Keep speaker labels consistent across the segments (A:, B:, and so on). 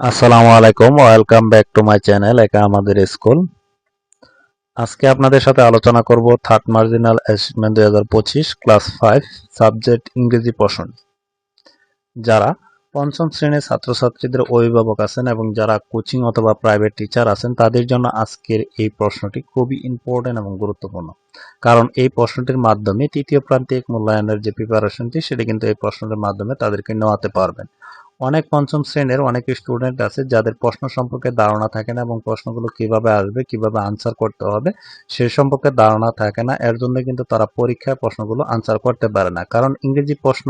A: আসসালামু আলাইকুম welcome back to my channel একা আমাদের স্কুল। আজকে আপনাদের সাথে আলোচনা করব থার্ড মার্জিনাল অ্যাসেসমেন্ট দুই হাজার পঁচিশ, ক্লাস ফাইভ, সাবজেক্ট ইংরেজি প্রশ্ন। যারা পঞ্চম শ্রেণির ছাত্রছাত্রীদের অভিভাবক আছেন এবং যারা কোচিং অথবা প্রাইভেট টিচার আছেন, তাদের জন্য আজকের এই প্রশ্নটি খুবই ইম্পর্টেন্ট এবং গুরুত্বপূর্ণ। কারণ এই প্রশ্নটির মাধ্যমে তৃতীয় প্রান্তিক মূল্যায়নের যে প্রিপারেশনটি সেটি কিন্তু এই প্রশ্নটির মাধ্যমে তাদেরকে নেওয়াতে পারবেন। অনেক পঞ্চম শ্রেণির অনেক স্টুডেন্ট আছে যাদের প্রশ্ন সম্পর্কে ধারণা থাকে না এবং প্রশ্নগুলো কীভাবে আসবে, কীভাবে আনসার করতে হবে, সে সম্পর্কে ধারণা থাকে না। এর জন্য কিন্তু তারা পরীক্ষায় প্রশ্নগুলো আনসার করতে পারে না। কারণ ইংরেজি প্রশ্ন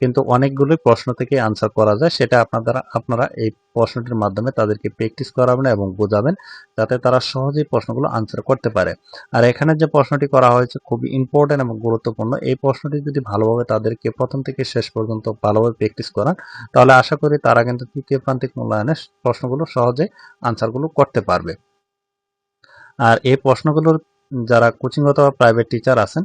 A: কিন্তু অনেকগুলোই প্রশ্ন থেকে আনসার করা যায়। সেটা আপনারা আপনারা এই প্রশ্নটির মাধ্যমে তাদেরকে প্র্যাকটিস করাবেন এবং বোঝাবেন, যাতে তারা সহজেই প্রশ্নগুলো আনসার করতে পারে। আর এখানে যে প্রশ্নটি করা হয়েছে খুবই ইম্পর্টেন্ট এবং গুরুত্বপূর্ণ, এই প্রশ্নটি যদি ভালোভাবে তাদেরকে প্রথম থেকে শেষ পর্যন্ত ভালোভাবে প্র্যাকটিস করান, তাহলে আশা করি তারা কিন্তু তৃতীয় প্রান্তিক মূল্যায়নে প্রশ্নগুলো সহজে আনসারগুলো করতে পারবে। আর এই প্রশ্নগুলোর যারা কোচিং অথবা প্রাইভেট টিচার আছেন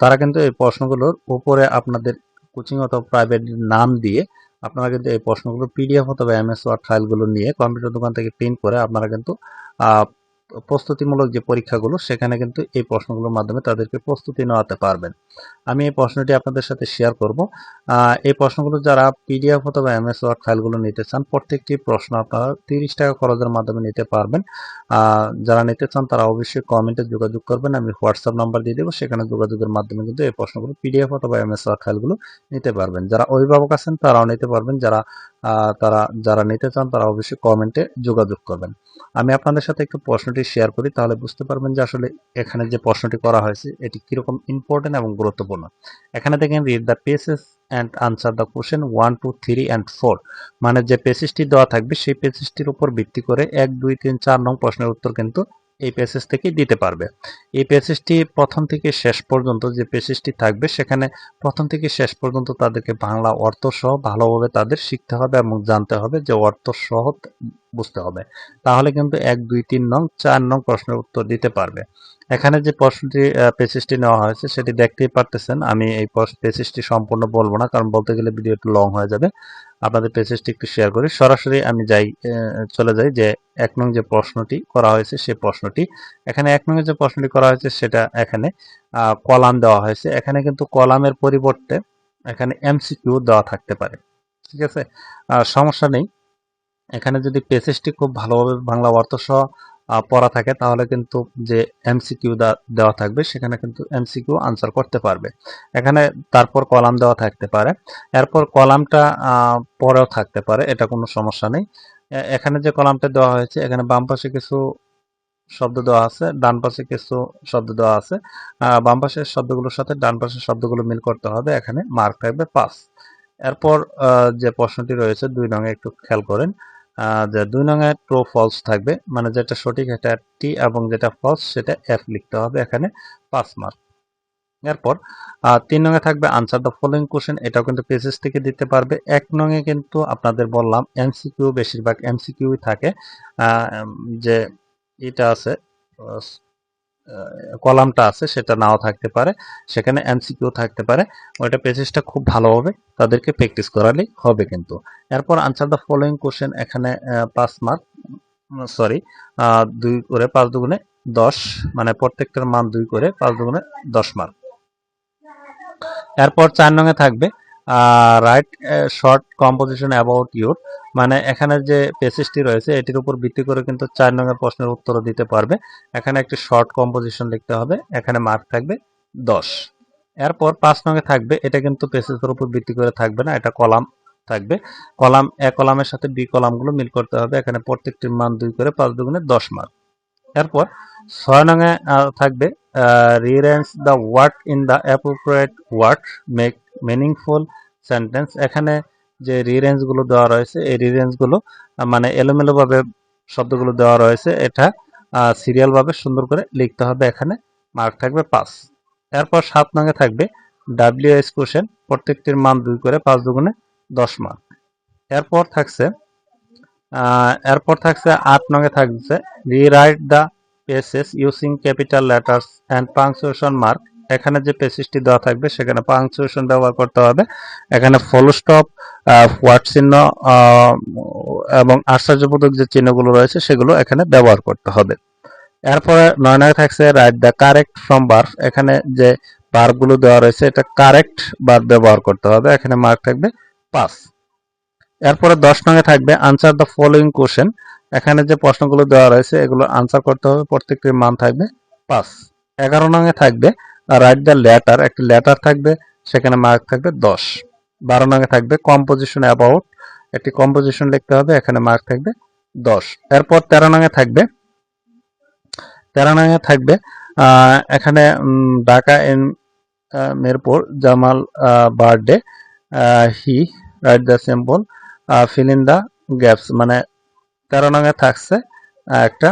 A: তারা কিন্তু এই প্রশ্নগুলোর উপরে আপনাদের কোচিং অথবা প্রাইভেট নাম দিয়ে আপনারা কিন্তু এই প্রশ্নগুলো পিডিএফ অথবা এম এস ওয়ার্ড ফাইলগুলো নিয়ে কম্পিউটার দোকান থেকে প্রিন্ট করে আপনারা কিন্তু প্রস্তুতিমূলক যে পরীক্ষাগুলো, সেখানে কিন্তু এই প্রশ্নগুলোর মাধ্যমে তাদেরকে প্রস্তুতি নেওয়াতে পারবেন। আমি এই প্রশ্নটি আপনাদের সাথে শেয়ার করব। এই প্রশ্নগুলো যারা পিডিএফ অথবা এম এস ওয়ার্ড ফাইলগুলো নিতে চান, প্রত্যেকটি প্রশ্ন আপনারা তিরিশ টাকা খরচের মাধ্যমে নিতে পারবেন। যারা নিতে চান তারা অবশ্যই কমেন্টে যোগাযোগ করবেন, আমি হোয়াটসঅ্যাপ নাম্বার দিয়ে দেবো, সেখানে যোগাযোগের মাধ্যমে কিন্তু এই প্রশ্নগুলো পিডিএফ অথবা এম এস ওয়ার্ড ফাইলগুলো নিতে পারবেন। যারা অভিভাবক আছেন তারাও নিতে পারবেন, যারা তারা, যারা নিতে চান তারা অবশ্যই কমেন্টে যোগাযোগ করবেন। আমি আপনাদের সাথে একটু প্রশ্নটি শেয়ার করি, তাহলে বুঝতে পারবেন যে আসলে এখানে যে প্রশ্নটি করা হয়েছে, এটি কীরকম ইম্পর্টেন্ট এবং গুরুত্বপূর্ণ। এখানে দেখেন read the passage and answer the question one two three and four মানে যে পেসেসটি দেওয়া থাকবে, সেই পেসেসটির উপর ভিত্তি করে এক, দুই, তিন, চার নং প্রশ্নের উত্তর কিন্তু এই প্যাসেজ থেকে দিতে পারবে। এই প্যাসেজটি প্রথম থেকে শেষ পর্যন্ত যে প্যাসেজটি থাকবে, সেখানে প্রথম থেকে শেষ পর্যন্ত তাদেরকে বাংলা অর্থ সহ ভালোভাবে তাদের শিখতে হবে এবং জানতে হবে যে অর্থ সহ বুঝতে হবে। তাহলে কিন্তু এক, দুই, তিন নং, চার নং প্রশ্নের উত্তর দিতে পারবে। এখানে যে প্রশ্নটি পেসিসটি নেওয়া হয়েছে সেটি দেখতেই পারতেছেন। আমি এই পেসিসটি সম্পূর্ণ বলব না, কারণ বলতে গেলে ভিডিও একটু লং হয়ে যাবে। আপনাদের পেসিসটি একটু শেয়ার করি। সরাসরি আমি যাই চলে যাই যে এক নং যে প্রশ্নটি করা হয়েছে, সে প্রশ্নটি। এখানে এক নং যে প্রশ্নটি করা হয়েছে সেটা এখানে কলাম দেওয়া হয়েছে। এখানে কিন্তু কলামের পরিবর্তে এখানে এমসিকিউ দেওয়া থাকতে পারে। ঠিক আছে? সমস্যা নেই। এখানে যদি পেসেসটি খুব ভালোভাবে বাংলা অর্থ সহ পড়া থাকে, তাহলে কিন্তু যে এমসিকিউ দেওয়া থাকবে, সেখানে কিন্তু এমসিকিউ আনসার করতে পারবে। এখানে তারপর কলাম দেওয়া থাকতে পারে। এরপর কলামটা পরেও থাকতে পারে, এটা কোনো সমস্যা নেই। এখানে যে কলামটা দেওয়া হয়েছে, এখানে বাম পাশে কিছু শব্দ দেওয়া আছে, ডান পাশে কিছু শব্দ দেওয়া আছে। বাম পাশের শব্দগুলোর সাথে ডান পাশের শব্দগুলো মিল করতে হবে, এখানে মার্ক থাকবে পাস এরপর যে প্রশ্নটি রয়েছে, দুই নঙে একটু খেয়াল করেন। যে দুই নঙে ট্রু ফলস থাকবে মানে যেটা সঠিক এটা টি এবং যেটা ফলস সেটা এফ লিখতে হবে এখানে পাঁচ মার্ক এরপর তিন নঙে থাকবে আনসার দ্য ফলোইং কোশ্চেন এটাও কিন্তু পেজেস থেকে দিতে পারবে। এক নঙে কিন্তু আপনাদের বললাম এমসিকিউ বেশিরভাগ এমসিকিউই থাকে। যে এটা আছে কলামটা আছে, সেটা নাও থাকতে পারে। সেখানে এমসিকিউ থাকতে পারে। ওইটা পেজেসটা খুব ভালোভাবে তাদেরকে প্র্যাকটিস করালেই হবে কিন্তু। এরপর আনসার দ্য ফলোইং কোশ্চেন এখানে পাঁচ মার্ক সরি দুই করে পাঁচ দুগুণে দশ মানে প্রত্যেকটার মান দুই করে পাঁচ দুগুণে দশ মার্ক এরপর চার নঙে থাকবে write short composition about your মানে এখানে যে পেসেজটি রয়েছে, এটির উপর ভিত্তি করে কিন্তু চার নঙের প্রশ্নের উত্তরও দিতে পারবে। এখানে একটি শর্ট কম্পোজিশন লিখতে হবে, এখানে মার্ক থাকবে দশ। এরপর পাঁচ নঙে থাকবে, এটা কিন্তু পেসেজের উপর ভিত্তি করে থাকবে না, এটা কলাম থাকবে। কলাম এ কলামের সাথে বি কলামগুলো মিল করতে হবে, এখানে প্রত্যেকটির মান দুই করে পাঁচ দুগুণে দশ মার্ক এরপর ছয় নঙে থাকবে rearrange the word in the appropriate word make meaningful sentence এখানে যে রিরেঞ্জগুলো দেওয়া রয়েছে, এই রিরেঞ্জগুলো মানে এলোমেলোভাবে শব্দগুলো দেওয়া রয়েছে, এটা সিরিয়ালভাবে সুন্দর করে লিখতে হবে এখানে। মার্ক থাকবে পাঁচ। এরপর সাত নঙে থাকবে ডাব্লিউ এস কোশ্চেন প্রত্যেকটির মান দুই করে পাঁচ দুগুণে দশ মার্ক এরপর থাকছে এরপর থাকছে আট নঙে থাকছে rewrite the passage using capital letters and punctuation mark এখানে যে পেসিসটি দেওয়া থাকবে, সেখানে পাংচুয়েশন ব্যবহার করতে হবে। এখানে ফুল স্টপ ওয়ার্ড চিহ্ন এবং আশ্চর্যবোধক যে চিহ্নগুলো রয়েছে, সেগুলো এখানে ব্যবহার করতে হবে। এরপরে নয় নয় থাকছে write the correct from verb এখানে যে বার্বগুলো দেওয়া রয়েছে, এটা কারেক্ট বার ব্যবহার করতে হবে। এখানে মার্ক থাকবে পাঁচ এরপরে দশ নঙে থাকবে আনসার দ্য ফলোইং কোশ্চেন এখানে যে প্রশ্নগুলো দেওয়া রয়েছে, এগুলো আনসার করতে হবে। প্রত্যেকটির মান থাকবে পাঁচ এগারো নঙে থাকবে রাইট দ্য লেটার একটি লেটার থাকবে সেখানে মার্ক থাকবে দশ। বারো নঙে থাকবে কম্পোজিশন অ্যাবাউট একটি কম্পোজিশন লিখতে হবে এখানে মার্ক থাকবে দশ। এরপর তেরো নঙে থাকবে তেরো নঙে থাকবে এখানে ঢাকা আহ, Mirpur Jamal birthday he write the simple fill in the gaps মানে তেরো নঙে থাকছে একটা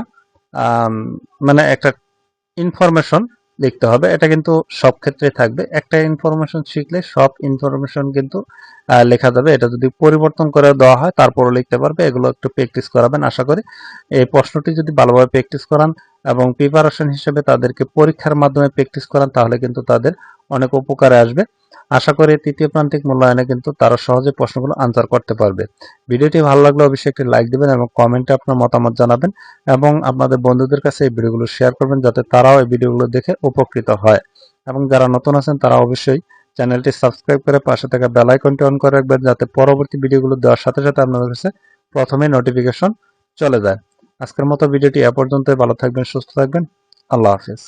A: মানে একটা ইনফরমেশন লিখতে হবে। এটা কিন্তু সব ক্ষেত্রে থাকবে। একটা ইনফরমেশন শিখলে সব ইনফরমেশন কিন্তু লেখা যাবে। এটা যদি পরিবর্তন করে দেওয়া হয়, তারপরও লিখতে পারবে। এগুলো একটু প্র্যাকটিস করাবেন, আশা করি। এই প্রশ্নটি যদি ভালোভাবে প্র্যাকটিস করান এবং প্রিপারেশন হিসেবে তাদেরকে পরীক্ষার মাধ্যমে প্র্যাকটিস করান, তাহলে কিন্তু তাদের অনেক উপকারে আসবে। আশা করি তৃতীয় প্রান্তিক মূল্যায়নে কিন্তু তারা সহজে প্রশ্নগুলো আনসার করতে পারবে। ভিডিওটি ভালো লাগলে অবশ্যই একটি লাইক দিবেন এবং কমেন্টে আপনার মতামত জানাবেন এবং আপনাদের বন্ধুদের কাছে এই ভিডিওগুলো শেয়ার করবেন যাতে তারাও এই ভিডিওগুলো দেখে উপকৃত হয়। এবং যারা নতুন আছেন তারা অবশ্যই চ্যানেলটি সাবস্ক্রাইব করে পাশে থাকা বেল আইকনটি অন করে রাখবেন যাতে পরবর্তী ভিডিওগুলো দেওয়ার সাথে সাথে আপনাদের কাছে প্রথমে নোটিফিকেশন চলে যায়। আজকের মতো ভিডিওটি এ পর্যন্তই। ভালো থাকবেন, সুস্থ থাকবেন। আল্লাহ হাফিজ।